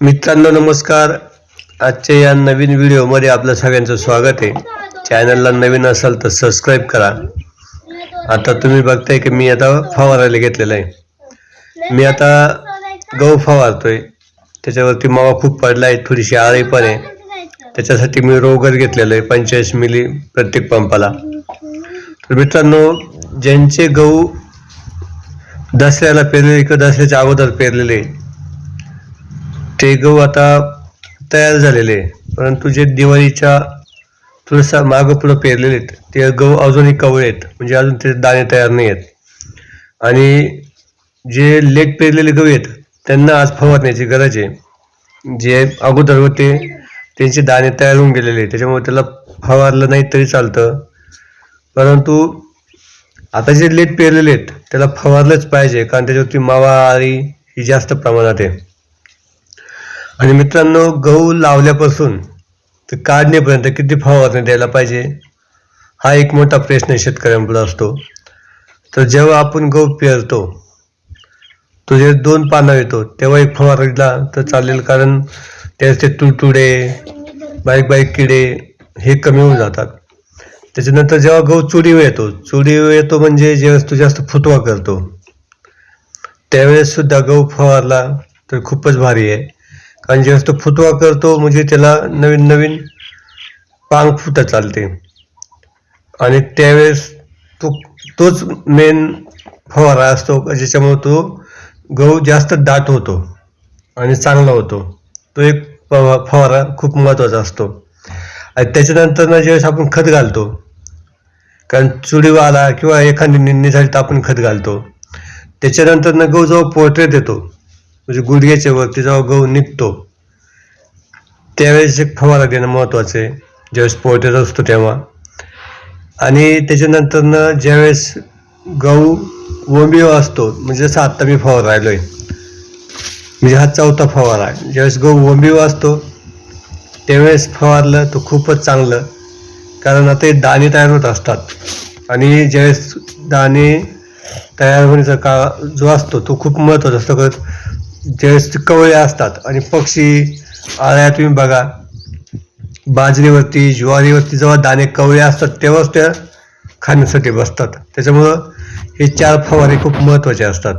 मित्रांनो नमस्कार. आजच्या या नवीन व्हिडिओमध्ये आपलं सगळ्यांचं स्वागत आहे. चॅनलला नवीन असाल तर सबस्क्राईब करा. आता तुम्ही बघताय की मी आता फवारायला घेतलेलं आहे. मी आता गहू फवारतोय. त्याच्यावरती मावा खूप पडला आहे थोडीशी आळी पण आहे. त्याच्यासाठी मी रोगर घेतलेलं आहे पंचेचाळीस मिली प्रत्येक पंपाला. तर मित्रांनो ज्यांचे गहू दसऱ्याला पेरलेले किंवा दसऱ्याच्या अगोदर पेरलेले ते गहू आता तयार झालेले आहे. परंतु जे दिवाळीच्या थोडंसं मागं पुढं पेरलेले आहेत ते गहू अजूनही कवळे आहेत. म्हणजे अजून ते दाणे तयार नाही आहेत. आणि जे लेट पेरलेले गहू आहेत त्यांना आज फवारण्याची गरज आहे. जे अगोदर होते त्यांचे दाणे तयार होऊन गेलेले आहेत. त्याच्यामुळे त्याला फवारलं नाही तरी चालतं. परंतु आता जे लेट पेरलेले आहेत त्याला फवारलंच पाहिजे. कारण त्याच्यावरती मावा आळी ही जास्त प्रमाणात आहे. आणि मित्रांनो गहू लावल्यापासून ते काढणेपर्यंत किती फवारणी द्यायला पाहिजे हा एक मोठा प्रश्न शेतकऱ्यांपुढे असतो. तर जेव्हा आपण गहू पेरतो तो जे दोन पानं येतो तेव्हा एक फवारणीला तर चालेल कारण त्याचे तुडतुडे बारीक बारीक किडे हे कमी होऊन जातात. त्याच्यानंतर जेव्हा गहू चुडीवर येतो चुडीवर येतो म्हणजे ज्यावेळेस तो जास्त फुटवा करतो त्यावेळेस सुद्धा गहू फवारला तर खूपच भारी आहे. कारण जेव्हा तो फुटवा करतो म्हणजे त्याला नवीन नवीन पांग फुटत चालते. आणि त्यावेळेस तो तोच मेन फवारा असतो ज्याच्यामुळे तो गहू जास्त दाट होतो आणि चांगला होतो. तो एक फवा- फवारा खूप महत्त्वाचा असतो. आणि त्याच्यानंतर ना ज्यावेळेस आपण खत घालतो कारण चुडीवाला किंवा एखादी निंदीसाठी झाली तर आपण खत घालतो. त्याच्यानंतर ना गहू जेव्हा पोर्ट्रेट येतो म्हणजे गुडघ्याच्या वरती जेव्हा गहू निघतो त्यावेळेस एक फवारा देणं महत्त्वाचं आहे. ज्यावेळेस पोर्ट्रेट असतो तेव्हा. आणि त्याच्यानंतरनं ज्यावेळेस गहू वंबीव असतो म्हणजे जसं आत्ता मी फवार राहिलो आहे म्हणजे हा चौथा फवारा आहे. ज्यावेळेस गहू वंबीव असतो त्यावेळेस फवारलं तर खूपच चांगलं. कारण आता हे दाणे तयार होत असतात. आणि ज्यावेळेस दाणे तयार होण्याचा काळ जो असतो तो खूप महत्त्वाचा असतो. कारण ज्यावेळेस कवळे असतात आणि पक्षी आळ्या तुम्ही बघा. बाजरीवरती ज्वारीवरती जेव्हा दाणे कवळे असतात तेव्हाच त्या खाण्यासाठी बसतात. त्याच्यामुळं हे चार फवारे खूप महत्त्वाचे असतात.